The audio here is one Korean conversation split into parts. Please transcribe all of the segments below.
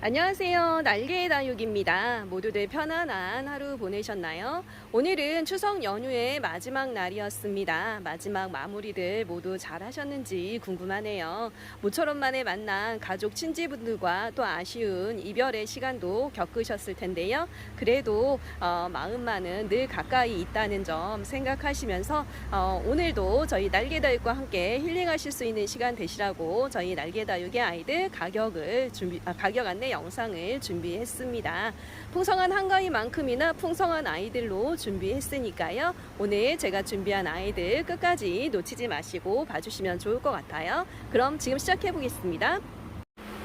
안녕하세요. 날개의 다육입니다. 모두들 편안한 하루 보내셨나요? 오늘은 추석 연휴의 마지막 날이었습니다. 마지막 마무리들 모두 잘 하셨는지 궁금하네요. 모처럼 만에 만난 가족 친지분들과 또 아쉬운 이별의 시간도 겪으셨을 텐데요. 그래도 어, 마음만은 늘 가까이 있다는 점 생각하시면서 어, 오늘도 저희 날개 다육과 함께 힐링하실 수 있는 시간 되시라고 저희 날개 다육의 아이들 가격을 준비 아, 가격 안내 영상을 준비했습니다. 풍성한 한가위만큼이나 풍성한 아이들로 준비했으니까요. 오늘 제가 준비한 아이들 끝까지 놓치지 마시고 봐주시면 좋을 것 같아요. 그럼 지금 시작해 보겠습니다.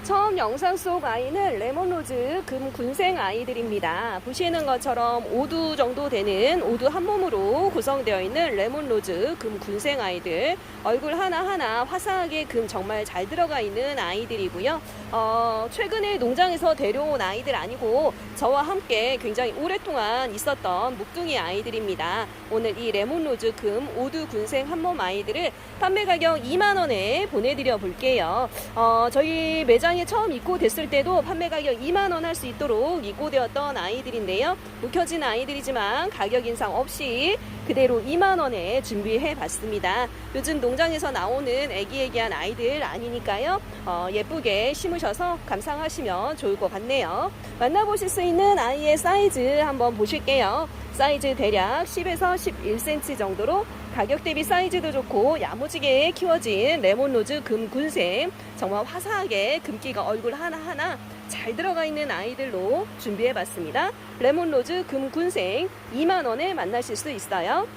처음 영상 속 아이는 레몬로즈 금 군생 아이들입니다. 보시는 것처럼 5두 정도 되는 5두 한 몸으로 구성되어 있는 레몬로즈 금 군생 아이들. 얼굴 하나하나 화사하게 금 정말 잘 들어가 있는 아이들이고요. 어, 최근에 농장에서 데려온 아이들 아니고 저와 함께 굉장히 오랫동안 있었던 묵둥이 아이들입니다. 오늘 이 레몬로즈 금 5두 군생 한 몸 아이들을 판매 가격 2만원에 보내드려 볼게요. 어, 저희 매장 에 처음 입고됐을 때도 판매 가격 2만 원 할 수 있도록 입고되었던 아이들인데요. 묵혀진 아이들이지만 가격 인상 없이 그대로 2만 원에 준비해 봤습니다. 요즘 농장에서 나오는 애기애기한 아이들 아니니까요. 어, 예쁘게 심으셔서 감상하시면 좋을 것 같네요. 만나보실 수 있는 아이의 사이즈 한번 보실게요. 사이즈 대략 10에서 11cm 정도로 가격 대비 사이즈도 좋고 야무지게 키워진 레몬로즈 금군생 정말 화사하게 금기가 얼굴 하나하나 잘 들어가 있는 아이들로 준비해 봤습니다. 레몬로즈 금군생 2만원에 만나실 수 있어요.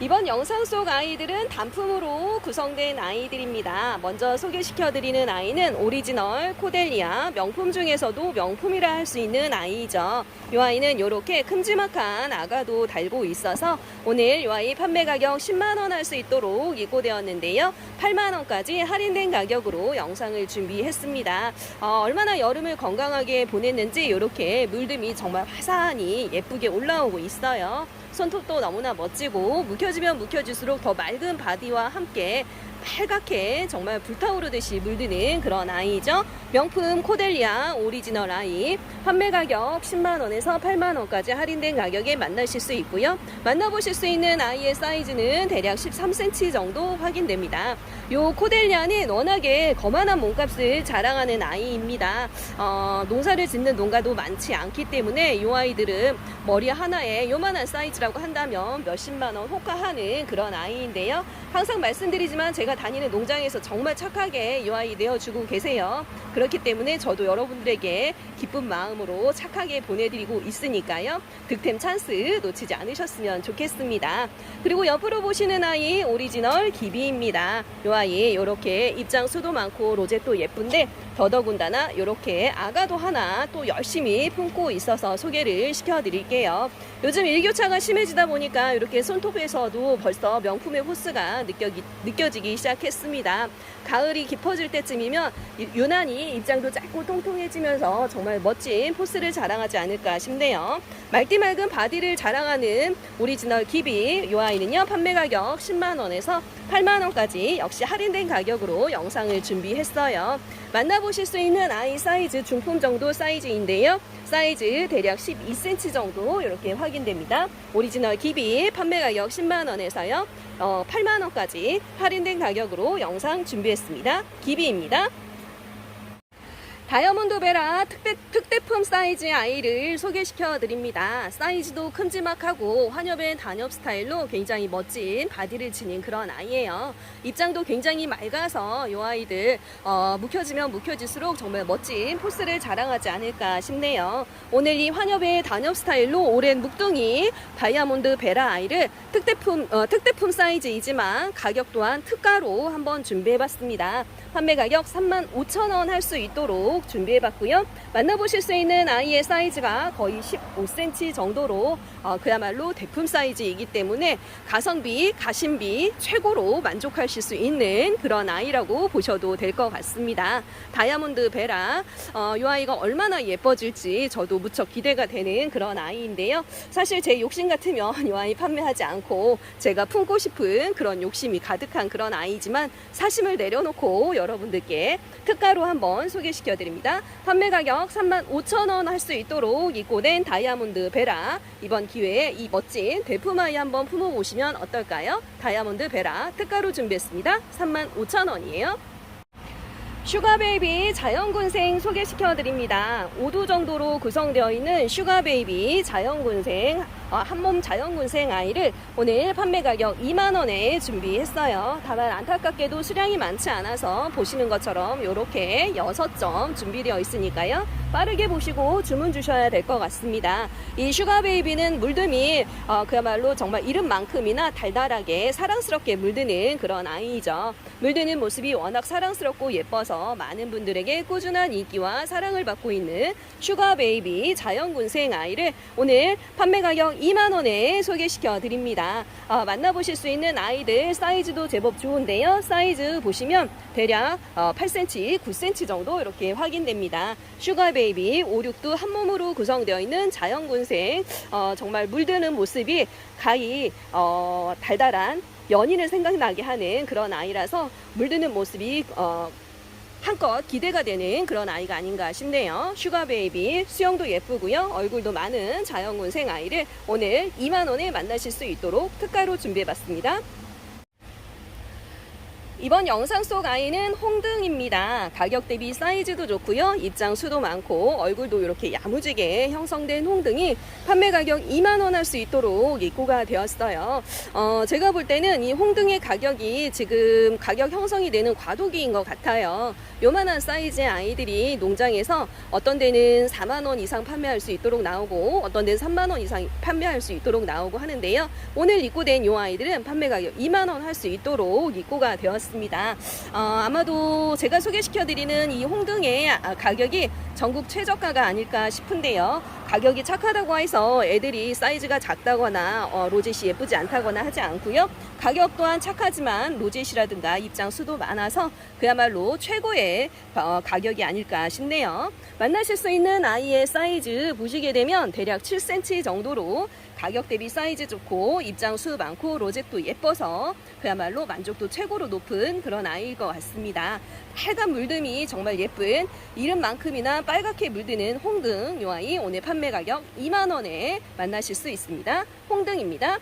이번 영상 속 아이들은 단품으로 구성된 아이들입니다. 먼저 소개시켜드리는 아이는 오리지널 코델리아 명품 중에서도 명품이라 할 수 있는 아이죠. 이 아이는 이렇게 큼지막한 아가도 달고 있어서 오늘 이 아이 판매 가격 10만원 할 수 있도록 입고되었는데요. 8만원까지 할인된 가격으로 영상을 준비했습니다. 어, 얼마나 여름을 건강하게 보냈는지 이렇게 물듬이 정말 화사하니 예쁘게 올라오고 있어요. 손톱도 너무나 멋지고 묵혀지면 묵혀질수록 더 맑은 바디와 함께 빨갛게 정말 불타오르듯이 물드는 그런 아이죠. 명품 코델리아 오리지널 아이 판매 가격 10만 원에서 8만 원까지 할인된 가격에 만나실 수 있고요. 만나보실 수 있는 아이의 사이즈는 대략 13cm 정도 확인됩니다. 요 코델리아는 워낙에 거만한 몸값을 자랑하는 아이입니다. 어, 농사를 짓는 농가도 많지 않기 때문에 이 아이들은 머리 하나에 요만한 사이즈라고 한다면 몇십만 원 호가하는 그런 아이인데요. 항상 말씀드리지만 제가 다니는 농장에서 정말 착하게 이 아이 내어주고 계세요. 그렇기 때문에 저도 여러분들에게 기쁜 마음으로 착하게 보내드리고 있으니까요. 득템 찬스 놓치지 않으셨으면 좋겠습니다. 그리고 옆으로 보시는 아이 오리지널 기비입니다. 이 아이 이렇게 입장 수도 많고 로제도 예쁜데 더더군다나 이렇게 아가도 하나 또 열심히 품고 있어서 소개를 시켜드릴게요. 요즘 일교차가 심해지다 보니까 이렇게 손톱에서도 벌써 명품의 호스가 느껴기, 느껴지기 시작했습니다. 가을이 깊어질 때쯤이면 이- 유난히 입장도 짧고 통통해지면서 정말 멋진 포스를 자랑하지 않을까 싶네요. 맑디 맑은 바디를 자랑하는 오리지널 기비 이 아이는요 판매 가격 10만원에서 8만원까지 역시 할인된 가격으로 영상을 준비했어요. 만나보실 수 있는 아이 사이즈 중품 정도 사이즈인데요. 사이즈 대략 12cm 정도 이렇게 확인됩니다. 오리지널 기비 판매 가격 10만원에서요. 어, 8만원까지 할인된 가격으로 영상 준비했습니다. 기비입니다. 다이아몬드 베라 특대, 특대품 사이즈의 아이를 소개시켜 드립니다. 사이즈도 큼지막하고 환엽의 단엽 스타일로 굉장히 멋진 바디를 지닌 그런 아이예요. 입장도 굉장히 맑아서 이 아이들 어, 묵혀지면 묵혀질수록 정말 멋진 포스를 자랑하지 않을까 싶네요. 오늘 이 환엽의 단엽 스타일로 오랜 묵둥이 다이아몬드 베라 아이를 특대품 어, 특대품 사이즈이지만 가격 또한 특가로 한번 준비해 봤습니다. 판매 가격 3만 5천 원할 수 있도록 준비해봤고요. 만나보실 수 있는 아이의 사이즈가 거의 15cm 정도로 어, 그야말로 대품 사이즈이기 때문에 가성비, 가심비 최고로 만족하실 수 있는 그런 아이라고 보셔도 될 것 같습니다. 다이아몬드 베라 어, 이 아이가 얼마나 예뻐질지 저도 무척 기대가 되는 그런 아이인데요. 사실 제 욕심 같으면 이 아이 판매하지 않고 제가 품고 싶은 그런 욕심이 가득한 그런 아이지만 사심을 내려놓고 여러분들께 특가로 한번 소개시켜 드릴게요. 시켜드립니다. 판매 가격 35,000원 할 수 있도록 입고 된 다이아몬드 베라 이번 기회에 이 멋진 대품 아이 한번 품어보시면 어떨까요? 다이아몬드 베라 특가로 준비했습니다. 35,000원이에요. 슈가베이비 자연군생 소개시켜드립니다. 5도 정도로 구성되어 있는 슈가베이비 자연군생 어, 한몸 자연군생 아이를 오늘 판매 가격 2만원에 준비했어요. 다만 안타깝게도 수량이 많지 않아서 보시는 것처럼 이렇게 6점 준비되어 있으니까요. 빠르게 보시고 주문 주셔야 될 것 같습니다. 이 슈가베이비는 물듬이 어, 그야말로 정말 이름만큼이나 달달하게 사랑스럽게 물드는 그런 아이죠. 물드는 모습이 워낙 사랑스럽고 예뻐서 많은 분들에게 꾸준한 인기와 사랑을 받고 있는 슈가 베이비 자연군생 아이를 오늘 판매 가격 2만 원에 소개시켜 드립니다. 어, 만나보실 수 있는 아이들 사이즈도 제법 좋은데요. 사이즈 보시면 대략 어, 8cm, 9cm 정도 이렇게 확인됩니다. 슈가 베이비 5, 6도 한 몸으로 구성되어 있는 자연군생 어, 정말 물드는 모습이 가히 어, 달달한 연인을 생각나게 하는 그런 아이라서 물드는 모습이 어, 한껏 기대가 되는 그런 아이가 아닌가 싶네요. 슈가베이비 수영도 예쁘고요. 얼굴도 많은 자연군생 아이를 오늘 2만 원에 만나실 수 있도록 특가로 준비해봤습니다. 이번 영상 속 아이는 홍등입니다. 가격 대비 사이즈도 좋고요. 입장 수도 많고 얼굴도 이렇게 야무지게 형성된 홍등이 판매 가격 2만 원 할 수 있도록 입고가 되었어요. 어, 제가 볼 때는 이 홍등의 가격이 지금 가격 형성이 되는 과도기인 것 같아요. 요만한 사이즈의 아이들이 농장에서 어떤 데는 4만 원 이상 판매할 수 있도록 나오고 어떤 데는 3만 원 이상 판매할 수 있도록 나오고 하는데요. 오늘 입고된 요 아이들은 판매 가격 2만 원 할 수 있도록 입고가 되었 습니다. 어, 아마도 제가 소개시켜드리는 이 홍등의 아, 가격이 전국 최저가가 아닐까 싶은데요. 가격이 착하다고 해서 애들이 사이즈가 작다거나 어, 로젯이 예쁘지 않다거나 하지 않고요. 가격 또한 착하지만 로젯이라든가 입장 수도 많아서 그야말로 최고의 어, 가격이 아닐까 싶네요. 만나실 수 있는 아이의 사이즈 보시게 되면 대략 7cm 정도로 가격 대비 사이즈 좋고 입장 수 많고 로zet도 예뻐서 그야말로 만족도 최고로 높은 그런 아이일 것 같습니다. 빨간 물듬이 정말 예쁜 이름만큼이나 빨갛게 물드는 홍등 요 아이 오늘 판매 가격 2만 원에 만나실 수 있습니다. 홍등입니다.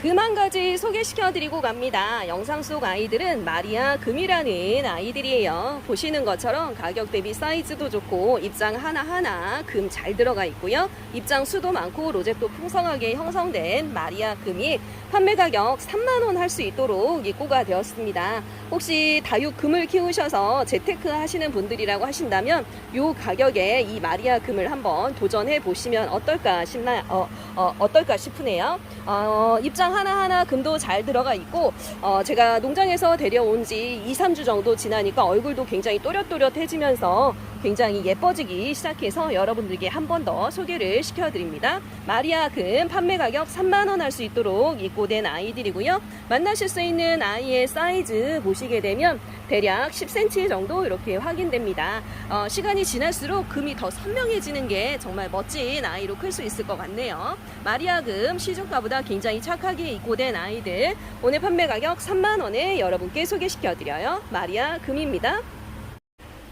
그만 가지 소개시켜 드리고 갑니다. 영상 속 아이들은 마리아 금이라는 아이들이에요. 보시는 것처럼 가격 대비 사이즈도 좋고 입장 하나하나 금 잘 들어가 있고요. 입장 수도 많고 로zet도 풍성하게 형성된 마리아 금이 판매 가격 3만 원 할 수 있도록 입고가 되었습니다. 혹시 다육 금을 키우셔서 재테크 하시는 분들이라고 하신다면 요 가격에 이 마리아 금을 한번 도전해 보시면 어떨까 싶나 어, 어 어떨까 싶으네요. 어, 입장 하나하나 금도 잘 들어가 있고 어, 제가 농장에서 데려온 지 2, 3주 정도 지나니까 얼굴도 굉장히 또렷또렷해지면서 굉장히 예뻐지기 시작해서 여러분들께 한 번 더 소개를 시켜드립니다. 마리아 금 판매 가격 3만원 할 수 있도록 입고된 아이들이고요. 만나실 수 있는 아이의 사이즈 보시게 되면 대략 10cm 정도 이렇게 확인됩니다. 어, 시간이 지날수록 금이 더 선명해지는 게 정말 멋진 아이로 클 수 있을 것 같네요. 마리아 금 시중가보다 굉장히 착하게 입고된 아이들 오늘 판매 가격 3만원에 여러분께 소개시켜드려요. 마리아 금입니다.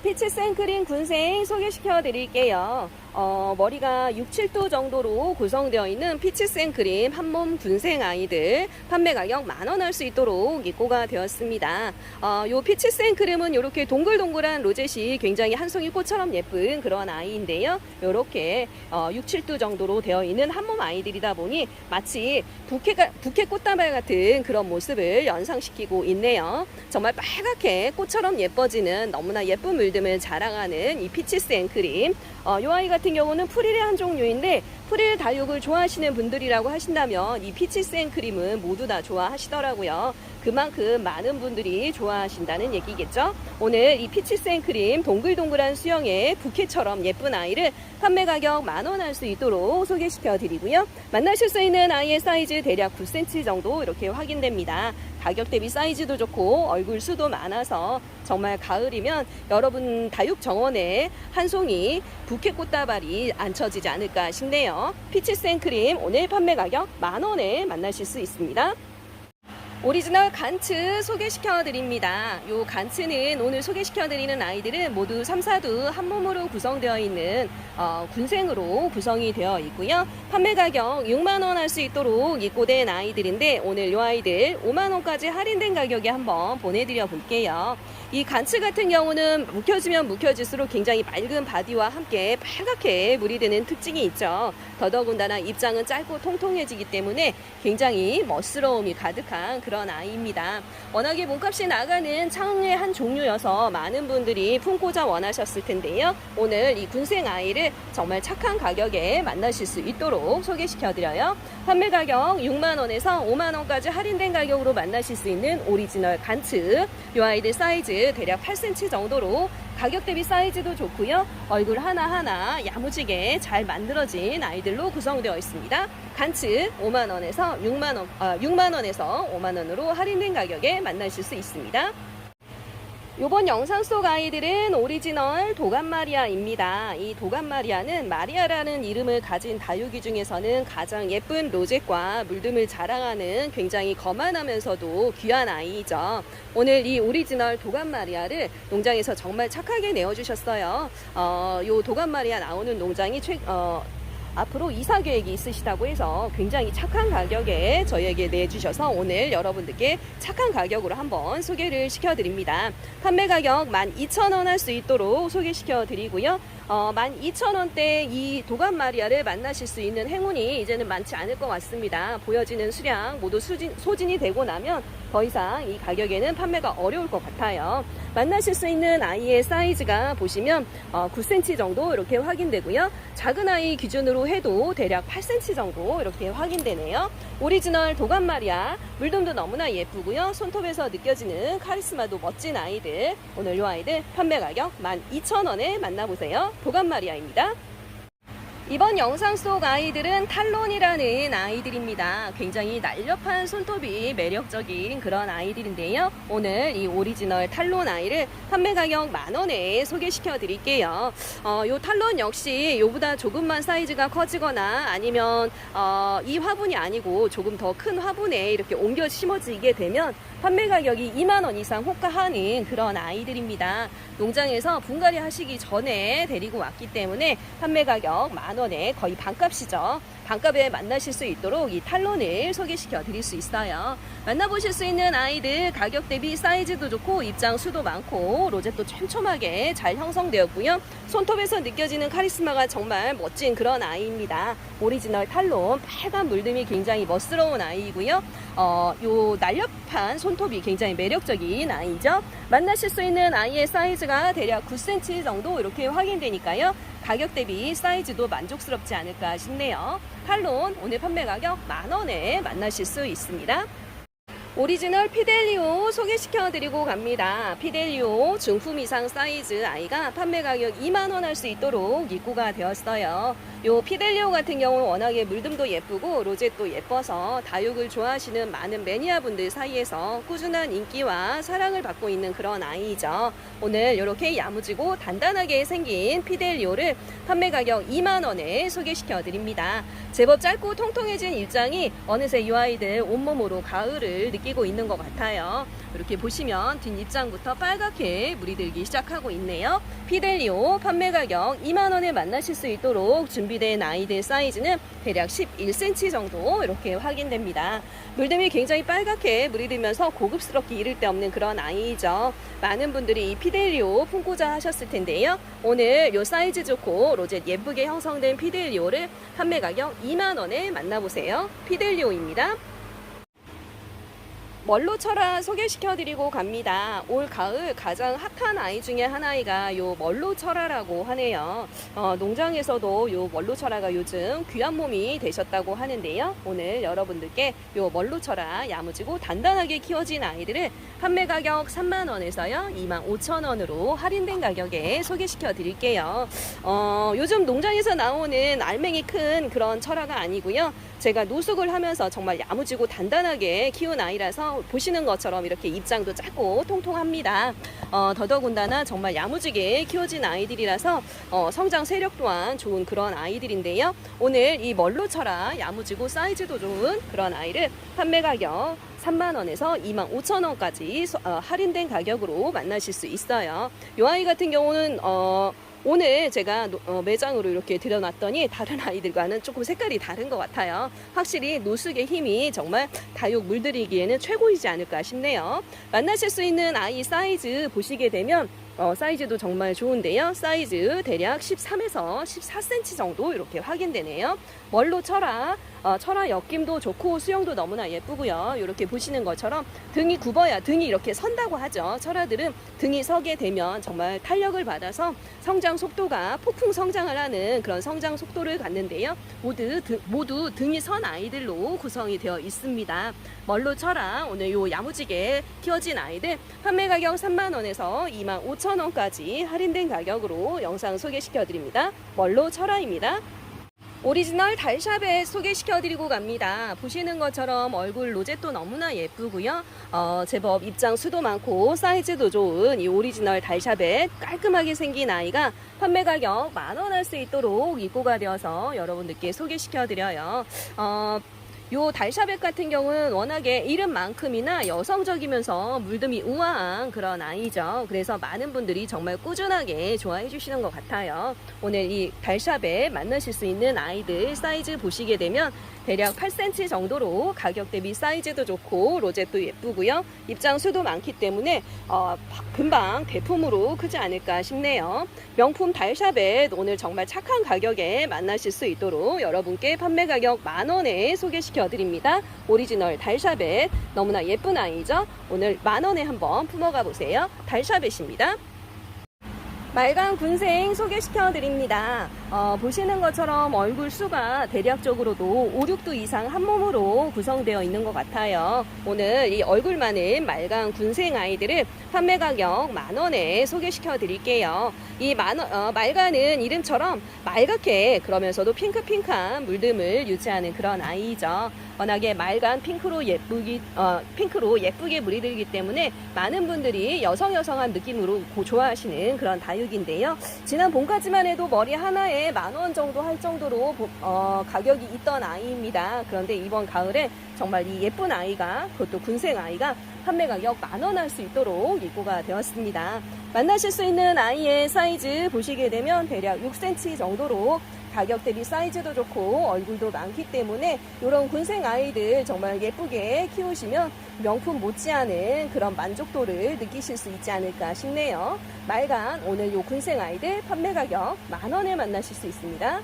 피치 생크림 군생 소개시켜 드릴게요. 어, 머리가 6, 7도 정도로 구성되어 있는 피치 생크림 한몸 군생 아이들 판매 가격 만 원 할 수 있도록 입고가 되었습니다. 어, 요 피치 생크림은 이렇게 동글동글한 로zet이 굉장히 한 송이 꽃처럼 예쁜 그런 아이인데요. 이렇게 어, 6, 7도 정도로 되어 있는 한몸 아이들이다 보니 마치 부케가, 부케 꽃다발 같은 그런 모습을 연상시키고 있네요. 정말 빨갛게 꽃처럼 예뻐지는 너무나 예쁜 물듬을 자랑하는 이 피치 생크림 어, 요 아이 같은 경우는 프릴의 한 종류인데 프릴 다육을 좋아하시는 분들이라고 하신다면 이 피치 생크림은 모두 다 좋아하시더라고요. 그만큼 많은 분들이 좋아하신다는 얘기겠죠. 오늘 이 피치 생크림 동글동글한 수영의 부케처럼 예쁜 아이를 판매 가격 만 원 할 수 있도록 소개시켜 드리고요. 만나실 수 있는 아이의 사이즈 대략 9cm 정도 이렇게 확인됩니다. 가격 대비 사이즈도 좋고 얼굴 수도 많아서 정말 가을이면 여러분 다육 정원에 한 송이 부케 꽃다발이 앉혀지지 않을까 싶네요. 피치 생크림 오늘 판매 가격 만 원에 만나실 수 있습니다. 오리지널 간츠 소개시켜 드립니다. 요 간츠는 오늘 소개시켜 드리는 아이들은 모두 3, 4두 한 몸으로 구성되어 있는 어, 군생으로 구성이 되어 있고요. 판매 가격 6만 원 할 수 있도록 입고된 아이들인데 오늘 요 아이들 5만 원까지 할인된 가격에 한번 보내드려 볼게요. 이 간츠 같은 경우는 묵혀지면 묵혀질수록 굉장히 맑은 바디와 함께 빨갛게 물이 드는 특징이 있죠. 더더군다나 입장은 짧고 통통해지기 때문에 굉장히 멋스러움이 가득한 그런 아이입니다. 워낙에 몸값이 나가는 창의 한 종류여서 많은 분들이 품고자 원하셨을 텐데요. 오늘 이 군생 아이를 정말 착한 가격에 만나실 수 있도록 소개시켜드려요. 판매 가격 6만원에서 5만원까지 할인된 가격으로 만나실 수 있는 오리지널 간츠. 이 아이들 사이즈 대략 8cm 정도로 가격 대비 사이즈도 좋고요. 얼굴 하나하나 야무지게 잘 만들어진 아이들로 구성되어 있습니다. 간츠 5만 원에서 6만 원, 아, 6만 원에서 5만 원으로 할인된 가격에 만나실 수 있습니다. 이번 영상 속 아이들은 오리지널 도감마리아입니다. 이 도감마리아는 마리아라는 이름을 가진 다육이 중에서는 가장 예쁜 로zet과 물듬을 자랑하는 굉장히 거만하면서도 귀한 아이죠. 오늘 이 오리지널 도감마리아를 농장에서 정말 착하게 내어주셨어요. 어, 이 도감마리아 나오는 농장이 최, 어, 앞으로 이사 계획이 있으시다고 해서 굉장히 착한 가격에 저희에게 내주셔서 오늘 여러분들께 착한 가격으로 한번 소개를 시켜드립니다. 판매 가격 12,000원 할 수 있도록 소개시켜 드리고요. 어, 12,000원대 이 도감 마리아를 만나실 수 있는 행운이 이제는 많지 않을 것 같습니다. 보여지는 수량 모두 수진, 소진이 되고 나면 더 이상 이 가격에는 판매가 어려울 것 같아요. 만나실 수 있는 아이의 사이즈가 보시면 어, 9cm 정도 이렇게 확인되고요. 작은 아이 기준으로 해도 대략 8cm 정도 이렇게 확인되네요. 오리지널 도감 마리아 물돔도 너무나 예쁘고요. 손톱에서 느껴지는 카리스마도 멋진 아이들. 오늘 이 아이들 판매 가격 12,000원에 만나보세요. 도감 마리아입니다. 이번 영상 속 아이들은 탈론이라는 아이들입니다. 굉장히 날렵한 손톱이 매력적인 그런 아이들인데요. 오늘 이 오리지널 탈론 아이를 판매 가격 만 원에 소개시켜 드릴게요. 어, 요 탈론 역시 요보다 조금만 사이즈가 커지거나 아니면 어, 이 화분이 아니고 조금 더 큰 화분에 이렇게 옮겨 심어지게 되면 판매 가격이 2만원 이상 호가하는 그런 아이들입니다. 농장에서 분갈이 하시기 전에 데리고 왔기 때문에 판매 가격 만원에 거의 반값이죠. 반값에 만나실 수 있도록 이 탈론을 소개시켜 드릴 수 있어요. 만나보실 수 있는 아이들 가격 대비 사이즈도 좋고 입장 수도 많고 로zet도 촘촘하게 잘 형성되었고요. 손톱에서 느껴지는 카리스마가 정말 멋진 그런 아이입니다. 오리지널 탈론 빨간 물듬이 굉장히 멋스러운 아이이고요. 어, 요 날렵 한 손톱이 굉장히 매력적인 아이죠. 만나실 수 있는 아이의 사이즈가 대략 9cm 정도 이렇게 확인되니까요. 가격 대비 사이즈도 만족스럽지 않을까 싶네요. 탈론 오늘 판매 가격 만원에 만나실 수 있습니다. 오리지널 피델리오 소개시켜 드리고 갑니다. 피델리오 중품 이상 사이즈 아이가 판매 가격 2만원 할 수 있도록 입고가 되었어요. 요 피델리오 같은 경우는 워낙에 물듬도 예쁘고 로zet도 예뻐서 다육을 좋아하시는 많은 매니아분들 사이에서 꾸준한 인기와 사랑을 받고 있는 그런 아이죠. 오늘 이렇게 야무지고 단단하게 생긴 피델리오를 판매 가격 2만원에 소개시켜 드립니다. 제법 짧고 통통해진 일장이 어느새 이 아이들 온몸으로 가을을 느끼 고 있는 것 같아요. 이렇게 보시면 뒷입장부터 빨갛게 물이 들기 시작하고 있네요. 피델리오 판매 가격 2만원에 만나실 수 있도록 준비된 아이들 사이즈는 대략 11cm 정도 이렇게 확인됩니다. 물듬이 굉장히 빨갛게 물이 들면서 고급스럽게 이를 데 없는 그런 아이죠. 많은 분들이 이 피델리오 품고자 하셨을 텐데요. 오늘 요 사이즈 좋고 로zet 예쁘게 형성된 피델리오를 판매 가격 2만원에 만나보세요. 피델리오입니다. 멀로철아 소개시켜드리고 갑니다. 올 가을 가장 핫한 아이 중에 하나이가 요 멀로철아라고 하네요. 어, 농장에서도 요 멀로철아가 요즘 귀한 몸이 되셨다고 하는데요. 오늘 여러분들께 요 멀로철아 야무지고 단단하게 키워진 아이들을 판매 가격 3만 원에서요 2만 5천 원으로 할인된 가격에 소개시켜 드릴게요. 어, 요즘 농장에서 나오는 알맹이 큰 그런 철아가 아니고요. 제가 노숙을 하면서 정말 야무지고 단단하게 키운 아이라서 보시는 것처럼 이렇게 입장도 작고 통통합니다. 어, 더더군다나 정말 야무지게 키워진 아이들이라서 어, 성장 세력 또한 좋은 그런 아이들인데요. 오늘 이 멀로처라 야무지고 사이즈도 좋은 그런 아이를 판매 가격 3만 원에서 2만 5천 원까지 소- 어, 할인된 가격으로 만나실 수 있어요. 이 아이 같은 경우는 어, 오늘 제가 노- 어, 매장으로 이렇게 들여놨더니 다른 아이들과는 조금 색깔이 다른 것 같아요. 확실히 노숙의 힘이 정말 다육 물들이기에는 최고이지 않을까 싶네요. 만나실 수 있는 아이 사이즈 보시게 되면 어, 사이즈도 정말 좋은데요. 사이즈 대략 13에서 14cm 정도 이렇게 확인되네요. 멀로 철화, 어, 철화 엮임도 좋고 수영도 너무나 예쁘고요. 이렇게 보시는 것처럼 등이 굽어야 등이 이렇게 선다고 하죠. 철화들은 등이 서게 되면 정말 탄력을 받아서 성장 속도가 폭풍 성장을 하는 그런 성장 속도를 갖는데요. 모두 등, 모두 등이 선 아이들로 구성이 되어 있습니다. 멀로 철화 오늘 요 야무지게 키워진 아이들 판매 가격 3만 원에서 2만 5천 원까지 할인된 가격으로 영상 소개시켜 드립니다. 멀로 철화입니다. 오리지널 달샤벳 소개시켜드리고 갑니다. 보시는 것처럼 얼굴 로제도 너무나 예쁘고요. 어, 제법 입장 수도 많고 사이즈도 좋은 이 오리지널 달샤벳 깔끔하게 생긴 아이가 판매 가격 만 원 할 수 있도록 입고가 되어서 여러분들께 소개시켜드려요. 어, 요 달샤벳 같은 경우는 워낙에 이름만큼이나 여성적이면서 물듬이 우아한 그런 아이죠. 그래서 많은 분들이 정말 꾸준하게 좋아해 주시는 것 같아요. 오늘 이 달샤벳 만나실 수 있는 아이들 사이즈 보시게 되면 대략 8cm 정도로 가격 대비 사이즈도 좋고 로제도 예쁘고요. 입장 수도 많기 때문에 어, 금방 대품으로 크지 않을까 싶네요. 명품 달샤벳 오늘 정말 착한 가격에 만나실 수 있도록 여러분께 판매 가격 만 원에 소개시켜 드립니다. 오리지널 달샤벳 너무나 예쁜 아이죠. 오늘 만 원에 한번 품어가 보세요. 달샤벳입니다. 말강 군생 소개시켜 드립니다. 어, 보시는 것처럼 얼굴 수가 대략적으로도 5, 6두 이상 한 몸으로 구성되어 있는 것 같아요. 오늘 이 얼굴 많은 말강 군생 아이들을 판매 가격 만 원에 소개시켜 드릴게요. 이 만, 어, 말가는 이름처럼 말갛게 그러면서도 핑크핑크한 물듦을 유지하는 그런 아이죠. 워낙에 말간 핑크로 예쁘기 어, 핑크로 예쁘게 물이 들기 때문에 많은 분들이 여성 여성한 느낌으로 고 좋아하시는 그런 다육인데요. 지난 봄까지만 해도 머리 하나에 만 원 정도 할 정도로 보- 어, 가격이 있던 아이입니다. 그런데 이번 가을에 정말 이 예쁜 아이가 그것도 군생 아이가 판매 가격 만 원 할 수 있도록 입고가 되었습니다. 만나실 수 있는 아이의 사이즈 보시게 되면 대략 6cm 정도로 가격 대비 사이즈도 좋고 얼굴도 많기 때문에 이런 군생 아이들 정말 예쁘게 키우시면 명품 못지않은 그런 만족도를 느끼실 수 있지 않을까 싶네요. 말간 오늘 요 군생 아이들 판매 가격 만 원에 만나실 수 있습니다.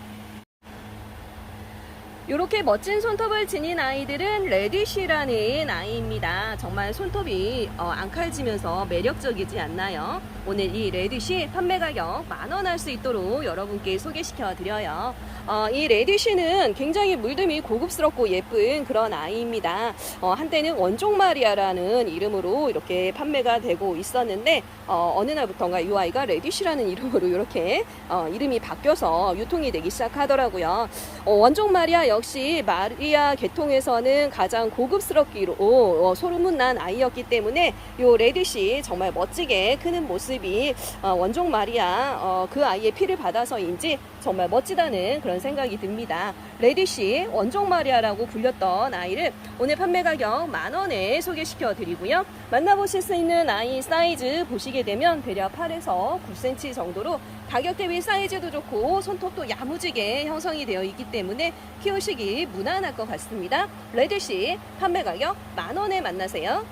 이렇게 멋진 손톱을 지닌 아이들은 레디쉬라는 아이입니다. 정말 손톱이 어, 앙칼지면서 매력적이지 않나요? 오늘 이 레디쉬 판매 가격 만원 할 수 있도록 여러분께 소개시켜 드려요. 어, 이 레디쉬는 굉장히 물듬이 고급스럽고 예쁜 그런 아이입니다. 어, 한때는 원종 마리아라는 이름으로 이렇게 판매가 되고 있었는데 어, 어느 날부터인가 이 아이가 레디쉬라는 이름으로 이렇게 어, 이름이 바뀌어서 유통이 되기 시작하더라고요. 어, 원종 마리아 역시 마리아 계통에서는 가장 고급스럽기로 어, 소문난 아이였기 때문에 요 레디시 정말 멋지게 크는 모습이 어, 원종 마리아 어, 그 아이의 피를 받아서인지 정말 멋지다는 그런 생각이 듭니다. 레디시 원종 마리아라고 불렸던 아이를 오늘 판매 가격 만 원에 소개시켜 드리고요. 만나보실 수 있는 아이 사이즈 보시게 되면 대략 8에서 9cm 정도로 가격 대비 사이즈도 좋고 손톱도 야무지게 형성이 되어 있기 때문에 키우시기 무난할 것 같습니다. 레드시 판매 가격 만 원에 만나세요.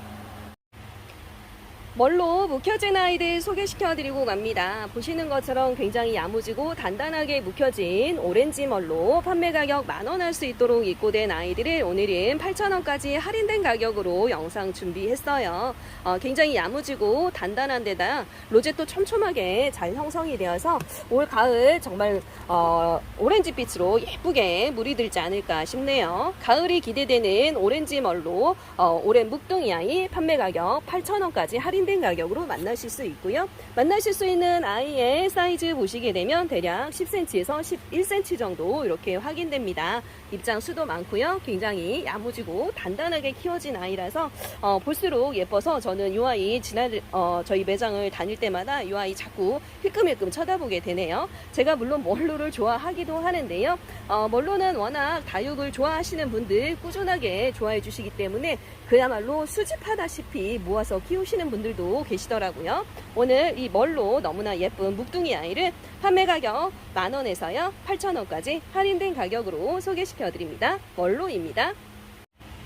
멀로 묵혀진 아이들 소개시켜드리고 갑니다. 보시는 것처럼 굉장히 야무지고 단단하게 묵혀진 오렌지 멀로 판매 가격 만원 할 수 있도록 입고된 아이들을 오늘은 8,000원까지 할인된 가격으로 영상 준비했어요. 어, 굉장히 야무지고 단단한 데다 로제도 촘촘하게 잘 형성이 되어서 올 가을 정말 어, 오렌지빛으로 예쁘게 물이 들지 않을까 싶네요. 가을이 기대되는 오렌지 멀로 어, 오렌 묵둥이 아이 판매 가격 8,000원까지 할인된 할인된 가격으로 만나실 수 있고요. 만나실 수 있는 아이의 사이즈 보시게 되면 대략 10cm에서 11cm 정도 이렇게 확인됩니다. 입장 수도 많고요. 굉장히 야무지고 단단하게 키워진 아이라서 어, 볼수록 예뻐서 저는 이 아이 지난 어, 저희 매장을 다닐 때마다 이 아이 자꾸 힐끔힐끔 쳐다보게 되네요. 제가 물론 멀로를 좋아하기도 하는데요. 어, 멀로는 워낙 다육을 좋아하시는 분들 꾸준하게 좋아해 주시기 때문에 그야말로 수집하다시피 모아서 키우시는 분들도 계시더라고요. 오늘 이 멀로 너무나 예쁜 묵둥이 아이를 판매 가격 만원에서요 8천원까지 할인된 가격으로 소개시켜 드립니다. 멀로입니다.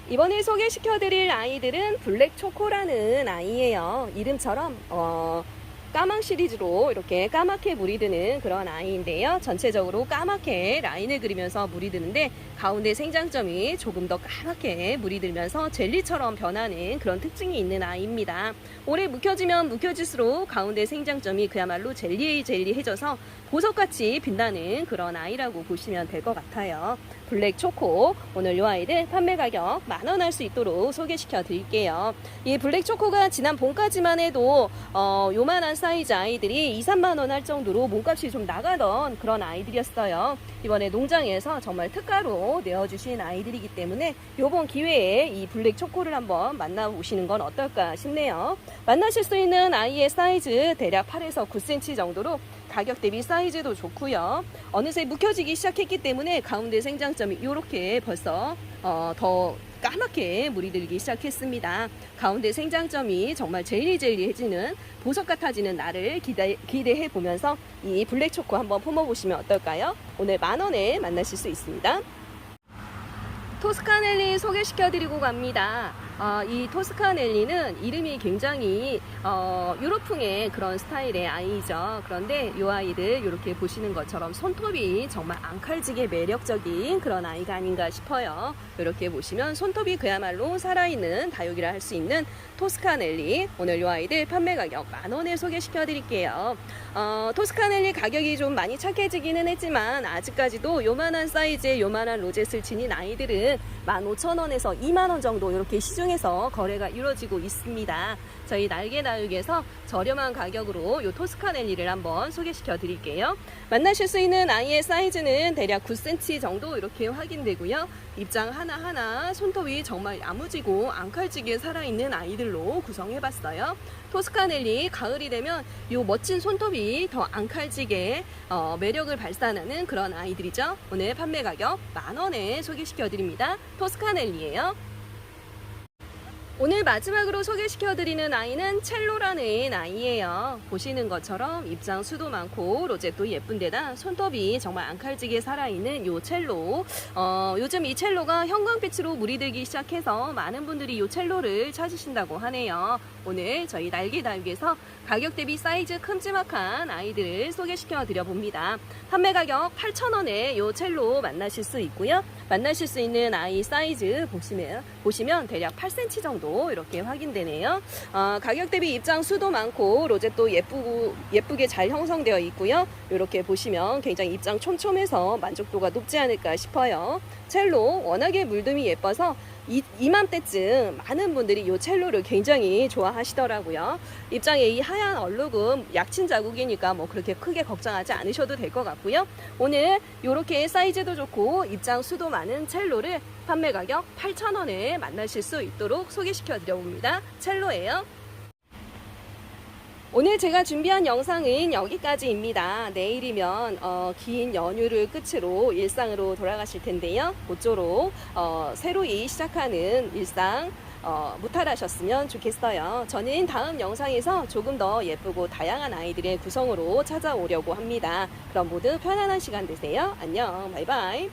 이번에 소개시켜 드릴 아이들은 블랙 초코라는 아이예요. 이름처럼 어, 까망 시리즈로 이렇게 까맣게 물이 드는 그런 아이인데요. 전체적으로 까맣게 라인을 그리면서 물이 드는데 가운데 생장점이 조금 더 까맣게 물이 들면서 젤리처럼 변하는 그런 특징이 있는 아이입니다. 오래 묵혀지면 묵혀질수록 가운데 생장점이 그야말로 젤리 젤리해져서 보석같이 빛나는 그런 아이라고 보시면 될 것 같아요. 블랙 초코 오늘 이 아이들 판매 가격 만 원 할 수 있도록 소개시켜 드릴게요. 이 블랙 초코가 지난 봄까지만 해도 어, 요만한 사이즈 아이들이 2, 3만 원 할 정도로 몸값이 좀 나가던 그런 아이들이었어요. 이번에 농장에서 정말 특가로 내어주신 아이들이기 때문에 요번 기회에 이 블랙 초코를 한번 만나보시는 건 어떨까 싶네요. 만나실 수 있는 아이의 사이즈 대략 8에서 9cm 정도로 가격 대비 사이즈도 좋고요. 어느새 묵혀지기 시작했기 때문에 가운데 생장점이 이렇게 벌써 어, 더 까맣게 물이 들기 시작했습니다. 가운데 생장점이 정말 젤리젤리해지는 보석 같아지는 날을 기대, 기대해 보면서 이 블랙 초코 한번 품어보시면 어떨까요? 오늘 만 원에 만나실 수 있습니다. 토스카넬리 소개시켜드리고 갑니다. 어, 이 토스카넬리는 이름이 굉장히 어, 유럽풍의 그런 스타일의 아이죠. 그런데 이 아이들 이렇게 보시는 것처럼 손톱이 정말 앙칼지게 매력적인 그런 아이가 아닌가 싶어요. 이렇게 보시면 손톱이 그야말로 살아있는 다육이라 할 수 있는 토스카넬리 오늘 이 아이들 판매 가격 만 원에 소개시켜 드릴게요. 어, 토스카넬리 가격이 좀 많이 착해지기는 했지만 아직까지도 요만한 사이즈의 요만한 로젯을 지닌 아이들은 15,000원에서 2만 원 정도 이렇게 시중 에서 거래가 이루어지고 있습니다. 저희 날개다육에서 저렴한 가격으로 이 토스카넬리를 한번 소개시켜 드릴게요. 만나실 수 있는 아이의 사이즈는 대략 9cm 정도 이렇게 확인되고요. 입장 하나하나 손톱이 정말 야무지고 앙칼지게 살아있는 아이들로 구성해봤어요. 토스카넬리 가을이 되면 이 멋진 손톱이 더 앙칼지게 어, 매력을 발산하는 그런 아이들이죠. 오늘 판매 가격 만원에 소개시켜 드립니다. 토스카넬리예요. 오늘 마지막으로 소개시켜드리는 아이는 첼로라는 아이예요. 보시는 것처럼 입장 수도 많고 로제도 예쁜데다 손톱이 정말 앙칼지게 살아있는 요 첼로. 어, 요즘 이 첼로가 형광빛으로 물이 들기 시작해서 많은 분들이 요 첼로를 찾으신다고 하네요. 오늘 저희 날개다육에서 가격 대비 사이즈 큼지막한 아이들을 소개시켜 드려 봅니다. 판매 가격 8,000원에 요 첼로 만나실 수 있고요. 만나실 수 있는 아이 사이즈 보시면 보시면 대략 8cm 정도 이렇게 확인되네요. 어, 가격 대비 입장 수도 많고 로제도 예쁘고 예쁘게 잘 형성되어 있고요. 이렇게 보시면 굉장히 입장 촘촘해서 만족도가 높지 않을까 싶어요. 첼로 워낙에 물듬이 예뻐서 이, 이맘때쯤 많은 분들이 이 첼로를 굉장히 좋아하시더라고요. 입장에 이 하얀 얼룩은 약친 자국이니까 뭐 그렇게 크게 걱정하지 않으셔도 될 것 같고요. 오늘 이렇게 사이즈도 좋고 입장 수도 많은 첼로를 판매 가격 8,000원에 만나실 수 있도록 소개시켜 드려봅니다. 첼로예요. 오늘 제가 준비한 영상은 여기까지입니다. 내일이면 어, 긴 연휴를 끝으로 일상으로 돌아가실 텐데요. 모쪼록 어, 새로이 시작하는 일상 어, 무탈하셨으면 좋겠어요. 저는 다음 영상에서 조금 더 예쁘고 다양한 아이들의 구성으로 찾아오려고 합니다. 그럼 모두 편안한 시간 되세요. 안녕, 바이바이.